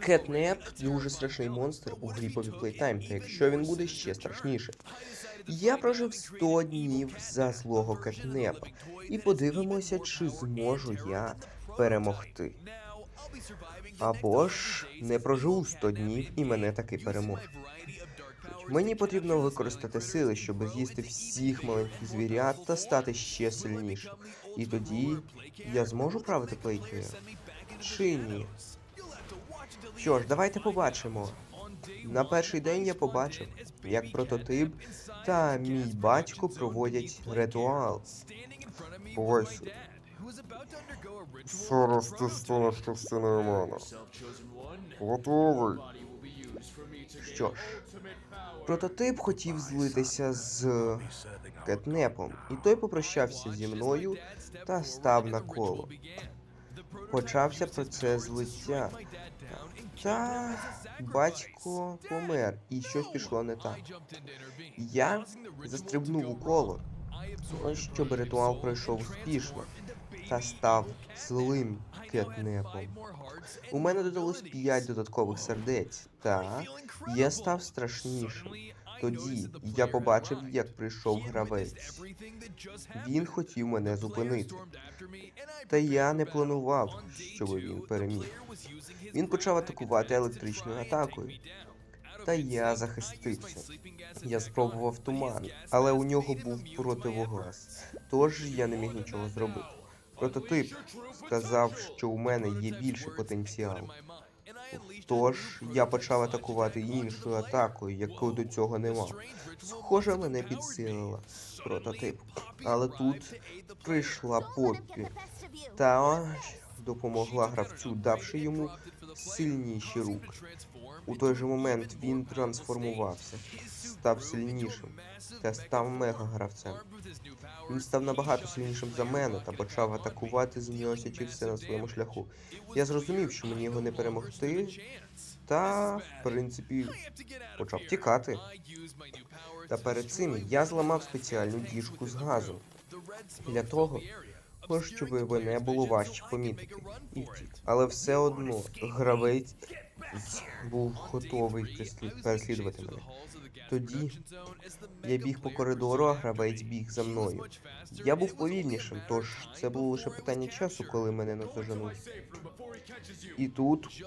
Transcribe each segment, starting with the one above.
Кетнеп дуже страшний монстр у грі Poppy Playtime, та якщо він буде ще страшніше. Я прожив 100 днів за злого кетнепа, і подивимося, чи зможу я перемогти. Або ж не проживу 100 днів і мене таки переможе. Мені потрібно використати сили, щоб з'їсти всіх маленьких звірят та стати ще сильнішим. І тоді я зможу правити плейкою? Чи ні? Що ж, давайте побачимо. На перший день я побачив, як прототип та мій батько проводять ритуал. Ось. Зараз ти станеш частиною мене. Готовий. Що ж, прототип хотів злитися з кетнепом, і той попрощався зі мною та став на коло. Почався процес злиття. Та батько помер, і щось пішло не так. Я застрибнув у коло, щоб ритуал пройшов успішно та став злим кетнепом. У мене додалось 5 додаткових сердець, та я став страшнішим. Тоді я побачив, як прийшов гравець. Він хотів мене зупинити. Та я не планував, щоб він переміг. Він почав атакувати електричною атакою. Та я захистився. Я спробував туман, але у нього був противоглас. Тож я не міг нічого зробити. Прототип сказав, що у мене є більший потенціал. Тож я почав атакувати іншою атакою, яку до цього не мав. Схоже, мене підсилила прототип. Але тут прийшла Поппі та допомогла гравцю, давши йому сильніші руки. У той же момент він трансформувався, став сильнішим та став мега-гравцем. Він став набагато сильнішим за мене та почав атакувати, все на своєму шляху. Я зрозумів, що мені його не перемогти, та, в принципі, почав тікати. Та перед цим я зламав спеціальну діжку з газом для того, щоб мене було важче помітити і втік. Але все одно гравець був готовий переслідувати мене. Тоді я біг по коридору, а гравець біг за мною. Я був повільнішим, тож це було лише питання часу, коли мене наздоженуть. І тут,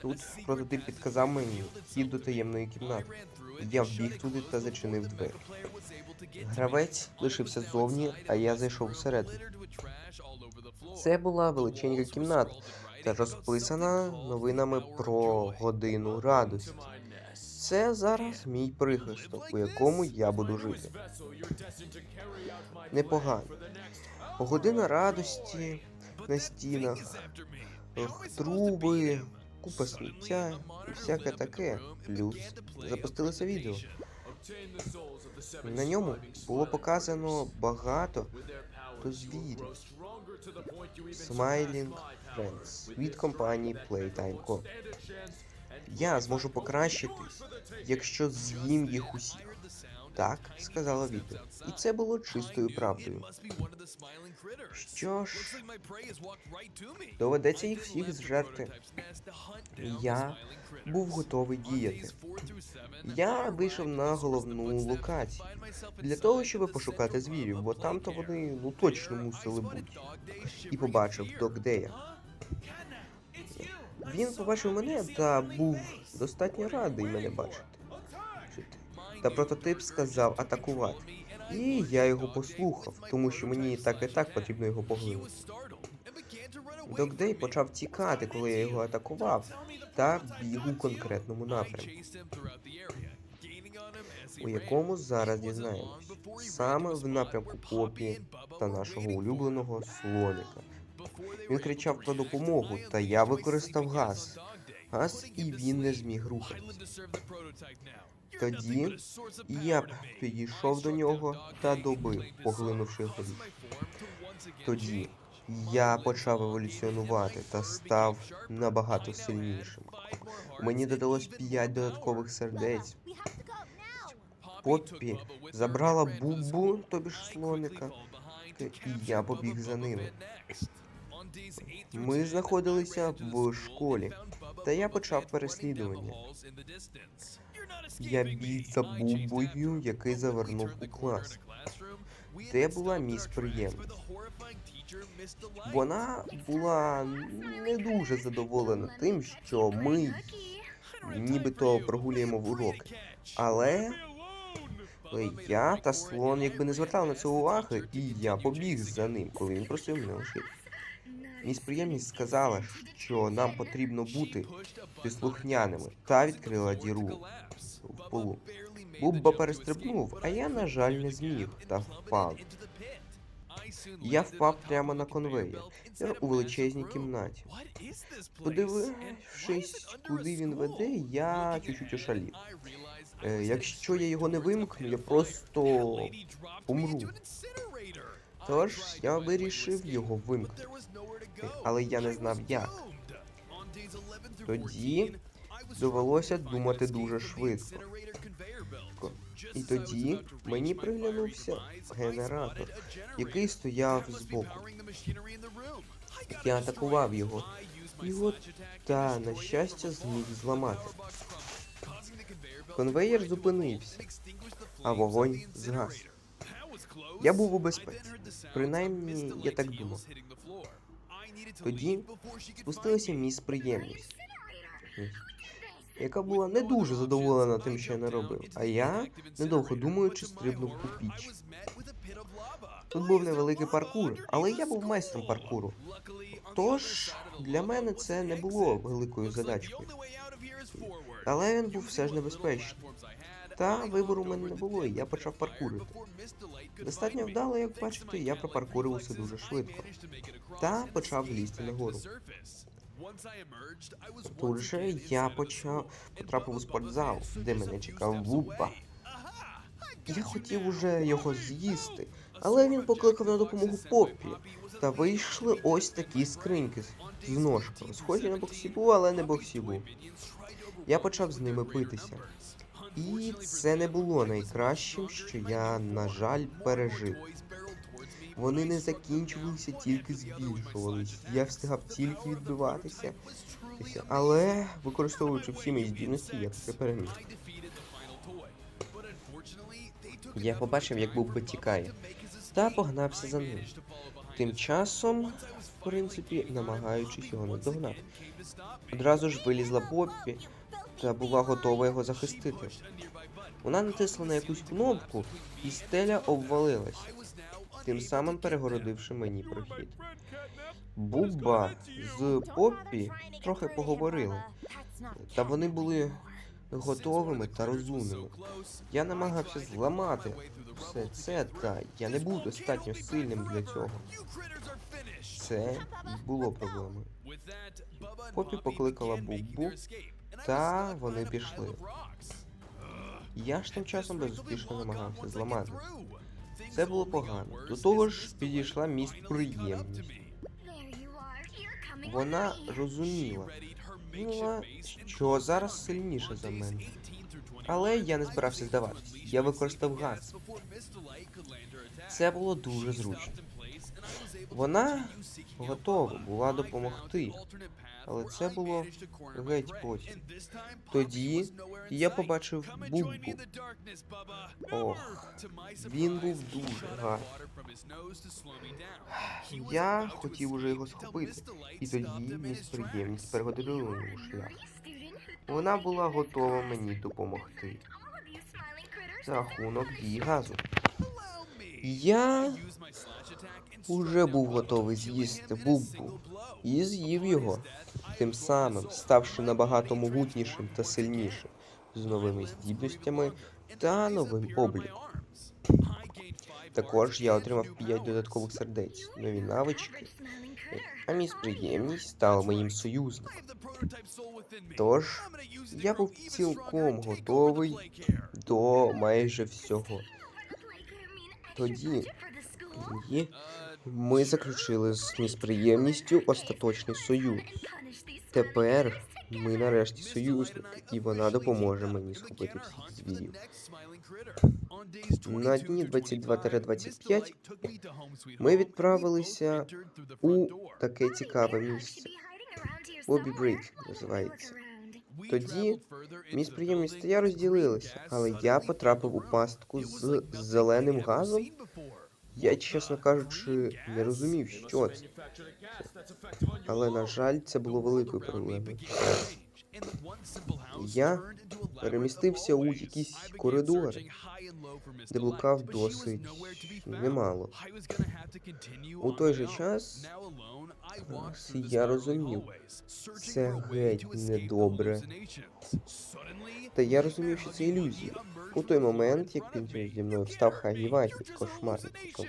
тут прототип підказав мені вхід до таємної кімнати. Я вбіг туди та зачинив двері. Гравець лишився ззовні, а я зайшов всередину. Це була величенька кімната та розписана новинами про годину радості. Це зараз мій прихисток, у якому я буду жити. Непогано. Година радості на стінах, труби, купа сміття і всяке таке. Плюс запустилося відео. На ньому було показано багато дозвіль. Smiling Friends від компанії Playtime Co. Я зможу покращитись, якщо з'їм їх усіх. Так, сказала відео. І це було чистою правдою. Що ж, доведеться їх всіх зжерти. Я був готовий діяти. Я вийшов на головну локацію для того, щоб пошукати звірів, бо там-то вони ну точно мусили бути. І побачив Догдея. Він побачив мене та був достатньо радий мене бачити. Та прототип сказав атакувати. І я його послухав, тому що мені так і так потрібно його поглинути. Догдей почав тікати, коли я його атакував, та біг у конкретному напрямку, у якому зараз дізнаємось. Саме в напрямку Попі та нашого улюбленого слоника. Він кричав про допомогу, та я використав газ. Газ, і він не зміг рухатися. Тоді я підійшов до нього та добив, поглинувши його. Тоді я почав еволюціонувати та став набагато сильнішим. Мені додалось 5 додаткових сердець. Поппі забрала бубу, тобі ж слоника, і я побіг за ними. Ми знаходилися в школі, Та я почав переслідування. Я біг за Бубою, який завернув у клас. Де була міс приємність? Вона була не дуже задоволена тим, що ми нібито прогулюємо в уроки. Але я та слон якби не звертали на це уваги, і я побіг за ним, коли він просив мене лишити. Міс приємність сказала, що нам потрібно бути підслухняними, та відкрила діру в полу. Бубба перестрибнув, а я, на жаль, не зміг та впав. Я впав прямо на конвеєр у величезній кімнаті. Подивившись, куди він веде, я чуть-чуть ошалів. Е, якщо я його не вимкну, я просто помру. Тож я вирішив його вимкнути. Але я не знав як. Тоді довелося думати дуже швидко. І тоді мені приглянувся генератор, який стояв збоку. Я атакував його. І от та, на щастя, зміг зламати. Конвеєр зупинився, а вогонь згас. Я був у безпеці. Принаймні, я так думав. Тоді спустилася міс приємність, яка була не дуже задоволена тим, що я не робив. А я, недовго думаючи, стрибнув у піч. Тут був невеликий паркур, але я був майстром паркуру. Тож для мене це не було великою задачкою. Але він був все ж небезпечний. Та вибору в мене не було, і я почав паркурити. Достатньо вдало, як бачите, я пропаркурив усе дуже швидко. Та почав лізти нагору. Тут же я почав потрапив у спортзал, де мене чекав Вупа. Я хотів уже його з'їсти, але він покликав на допомогу Поппі. Та вийшли ось такі скриньки з ножками. Схожі на боксібу, але не боксібу. Я почав з ними битися. І це не було найкращим, що я, на жаль, пережив. Вони не закінчувалися, тільки збільшувались. Я встигав тільки відбиватися, але використовуючи всі мої здібності, я таки переміг. Я побачив, як Бубба тікає, та погнався за ним. Тим часом, в принципі, намагаючись його наздогнати. Одразу ж вилізла Поппі та була готова його захистити. Вона натисла на якусь кнопку, і стеля обвалилась, тим самим перегородивши мені прохід. Бубба з Поппі трохи поговорили, та вони були готовими та розумними. Я намагався зламати все це, та я не був достатньо сильним для цього. Це було проблемою. Поппі покликала Буббу, та вони пішли. Я ж тим часом безуспішно намагався зламати. Це було погано. До того ж підійшла міст приємність. Вона розуміла, думала, що зараз сильніша за мене. Але я не збирався здаватись. Я використав газ. Це було дуже зручно. Вона готова була допомогти, але це було геть потім. Тоді я побачив Буббу. Ох, він був дуже гарний. Я хотів уже його схопити, і тоді міс приємність перегодила шлях. Вона була готова мені допомогти. За рахунок дії газу. Я уже був готовий з'їсти Буббу і з'їв його, тим самим ставши набагато могутнішим та сильнішим, з новими здібностями та новим обліком. Також я отримав 5 додаткових сердець, нові навички, а міс приємність стала моїм союзником. Тож я був цілком готовий до майже всього. Тоді ми заключили з міс приємністю остаточний союз. Тепер ми нарешті союзники, і вона допоможе мені схопити всіх звірів. На дні 22-25 ми відправилися у таке цікаве місце. Бобі Брейк називається. Тоді міс приємність та я розділилися, але я потрапив у пастку з зеленим газом. Я, чесно кажучи, не розумів, що це. Але, на жаль, це було великою проблемою. Я перемістився у якісь коридори, де блукав досить. немало. У той же час я розумів, це геть недобре. Та я розумів, що це ілюзія. У той момент, як він зі мною встав Хагівагі, кошмарником,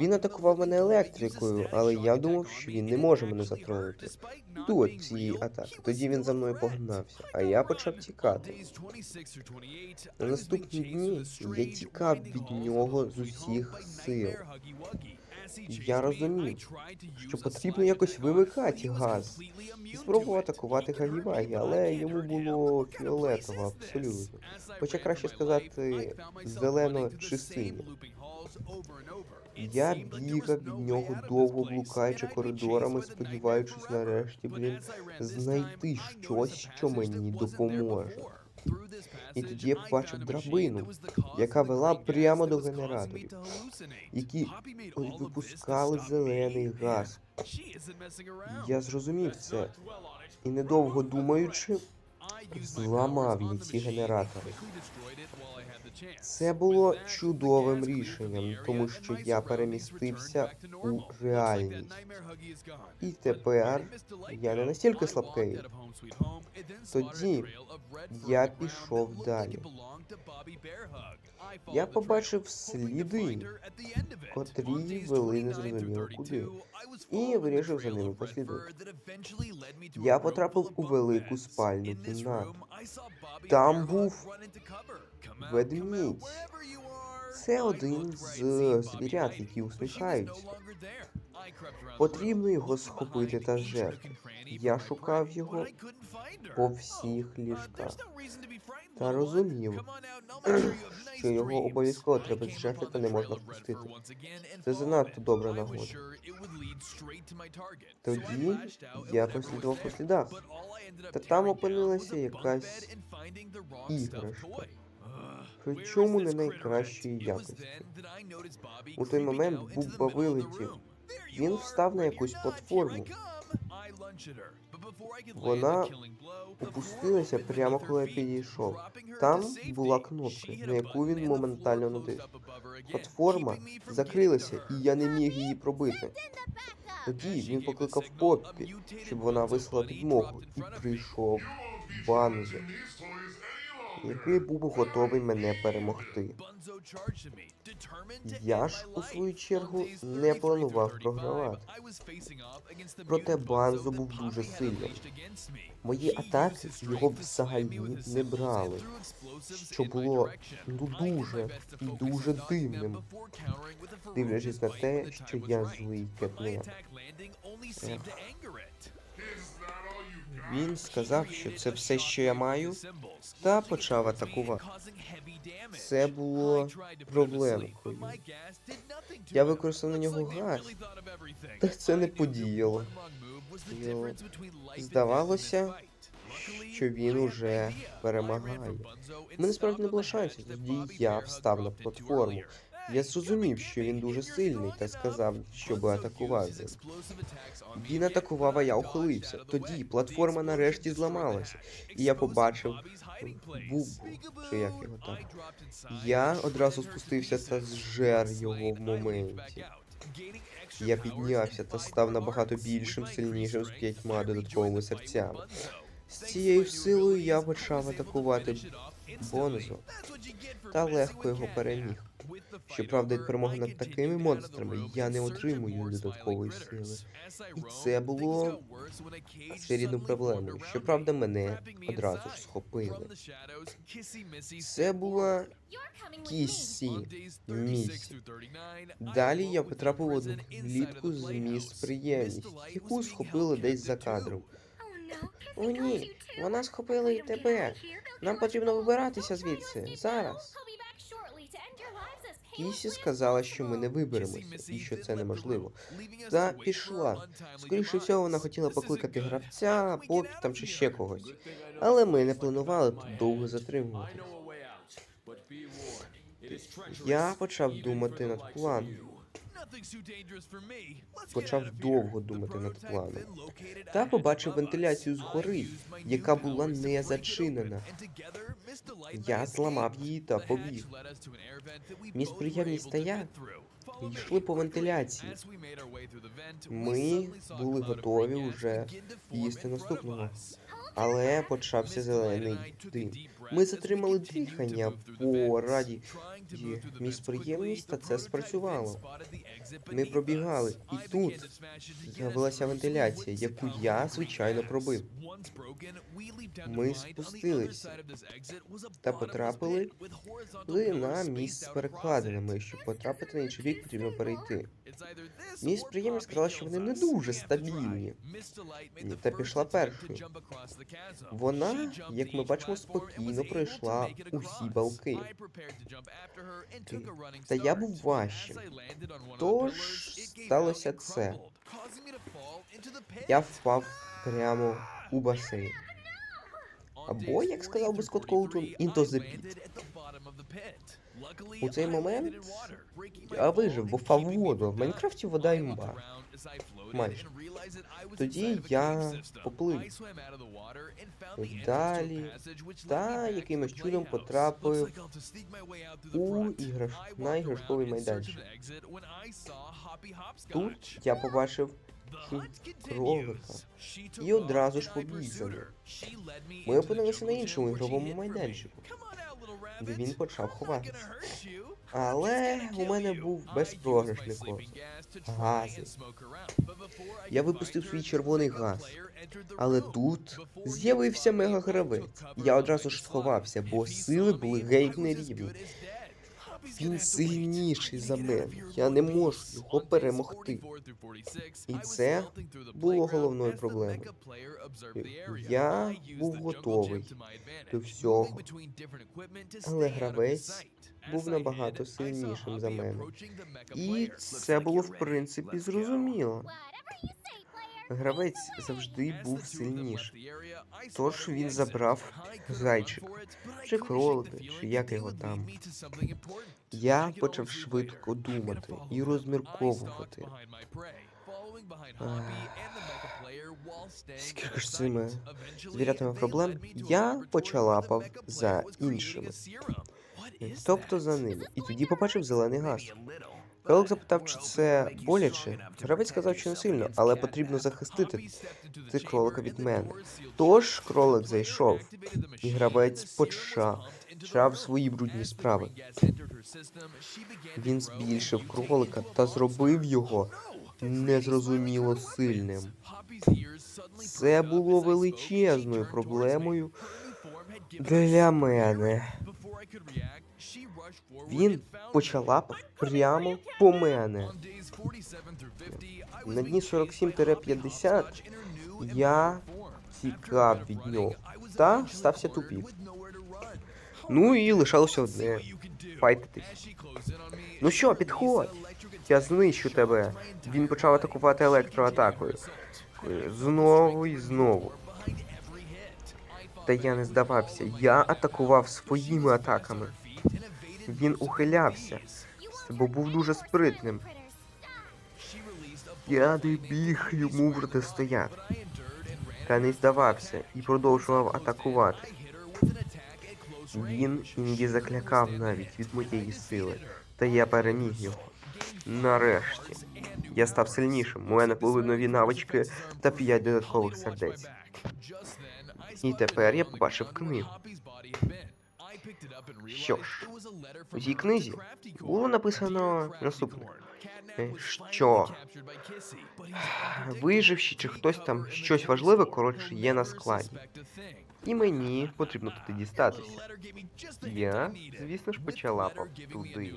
він атакував мене електрикою, але я думав, що він не може мене затронути. До цієї атаки. Тоді він за мною погнався, а я почав тікати. На наступні дні я тікав від нього з усіх сил. Я розумів, що потрібно якось вимикати газ і спробував атакувати Гагівагі, але йому було фіолетово абсолютно. Хоча краще сказати, зелено чи. Я бігав від нього довго блукаючи коридорами, сподіваючись нарешті, блін, знайти щось, що мені допоможе. І тоді я побачив драбину, яка вела прямо до генераторів, які випускали зелений газ. Я зрозумів це. і недовго думаючи, зламав їй ці генератори. Це було чудовим рішенням, тому що я перемістився у реальність. І тепер я не настільки слабкий. Тоді я пішов далі. Я побачив сліди, котрі вели незрозуміло куди, і вирішив за ними послідувати. Я потрапив у велику спальну кімнату. Там був ведмідь. Це один з звірят, які усміхаються. Потрібно його схопити та жерти. Я шукав його по всіх ліжках та розумів, що його обов'язково треба зжерти та не можна впустити. Це занадто добра нагода. Тоді я послідував по слідах, та там опинилася якась іграшка. Причому не найкращої якості. У той момент Бубба вилетів. Він встав на якусь платформу. Вона опустилася прямо коли я підійшов. Там була кнопка, на яку він моментально надив. Платформа закрилася, і я не міг її пробити. Тоді він покликав Поппі, щоб вона вислала підмогу, і прийшов Банзо, який був готовий мене перемогти. Я ж, у свою чергу, не планував програвати. Проте Банзо був дуже сильним. Мої атаки його взагалі не брали, що було ну дуже і дуже дивним, дивлячись на те, що я злий кетнеп. Він сказав, що це все, що я маю, та почав атакувати. Це було проблемкою. Я використав на нього газ, та це не подіяло. Йо. Здавалося, що він уже перемагає. У мене справді не було шансів, тоді я встав на платформу. Я зрозумів, що він дуже сильний, та сказав, щоб атакував він. Атакував, а я ухилився. Тоді платформа нарешті зламалася, і я побачив Бубу, чи як його так. Я одразу спустився та зжер його в моменті. Я піднявся та став набагато більшим, сильнішим з п'ятьма додатковими серцями. З цією силою я почав атакувати Бонзо та легко його переміг. Щоправда, від перемоги над такими монстрами я не отримую додаткової сили. І це було своєрідною проблемою. Щоправда, мене одразу ж схопили. Це була Кісі місі. Далі я потрапив в одну клітку з міст приємність, яку схопили десь за кадром. О, ні, вона схопила і тебе. Нам потрібно вибиратися звідси зараз. Кісі сказала, що ми не виберемося і що це неможливо. Та пішла. Скоріше всього, вона хотіла покликати гравця, попі там чи ще когось. Але ми не планували тут довго затримуватися. Я почав думати над планом. Почав довго думати над планом. Та побачив вентиляцію згори, яка була не зачинена. Я зламав її та побіг. Міст приємність та я йшли по вентиляції. Ми були готові вже їсти наступного. Але почався зелений дим. Ми затримали дихання по раді міст приємність, та це спрацювало. Ми пробігали, і тут з'явилася вентиляція, яку я, звичайно, пробив. Ми спустилися Та потрапили на міст з перекладинами. Щоб потрапити на інший бік, потрібно перейти. Міс приємність сказала, що вони не дуже стабільні. Та пішла першою. Вона, як ми бачимо, спокійно пройшла усі балки. Та я був важчим. Тож сталося це. Я впав прямо у басейн. Або, як сказав би Скотт Коутон, into the pit. У цей момент я вижив, бо впав у воду. В Майнкрафті вода імба. Майже. Тоді я поплив далі та якимось чудом потрапив у іграш... на іграшковий майданчик. Тут я побачив кролика і одразу ж побіг за ним. Ми опинилися на іншому ігровому майданчику, де він почав ховатися. Але у мене був безпрограшний курс. Гази. Я випустив свій червоний газ. Але тут з'явився мегагравець. Я одразу ж сховався, бо сили були геть нерівні. Він сильніший за мене. Я не можу його перемогти. І це було головною проблемою. Я був готовий до всього, але гравець був набагато сильнішим за мене. І це було в принципі зрозуміло. Гравець завжди був сильніший. Тож він забрав зайчика, чи кролика, чи як його там. Я почав швидко думати і розмірковувати. Скільки ж цими звірятами проблем? Я почалапав за іншими, тобто за ними, і тоді побачив зелений газ. Кролик запитав, чи це боляче. Гравець сказав, що не сильно, але потрібно захистити ти кролика від мене. Тож кролик зайшов, і гравець почав почав свої брудні справи. Він збільшив кролика та зробив його незрозуміло сильним. Це було величезною проблемою для мене. Він почалапав прямо по мене. На дні 47-50 я Тікав від нього. Та стався тупік. Ну і лишалося одне файтитись. Ну що, підходь? Я знищу тебе. Він почав атакувати електроатакою. Знову і знову. Та я не здавався. Я атакував своїми атаками. Він ухилявся, бо був дуже спритним. Я не біг йому протистояти. Та не здавався і продовжував атакувати. Він іноді заклякав навіть від моєї сили, та я переміг його. Нарешті. Я став сильнішим. У мене були нові навички та п'ять додаткових сердець. І тепер я побачив книгу. Що ж, у цій книзі було написано наступне. Що виживши чи хтось там щось важливе, коротше, є на складі. І мені потрібно туди дістатися. Я, звісно ж, почала туди.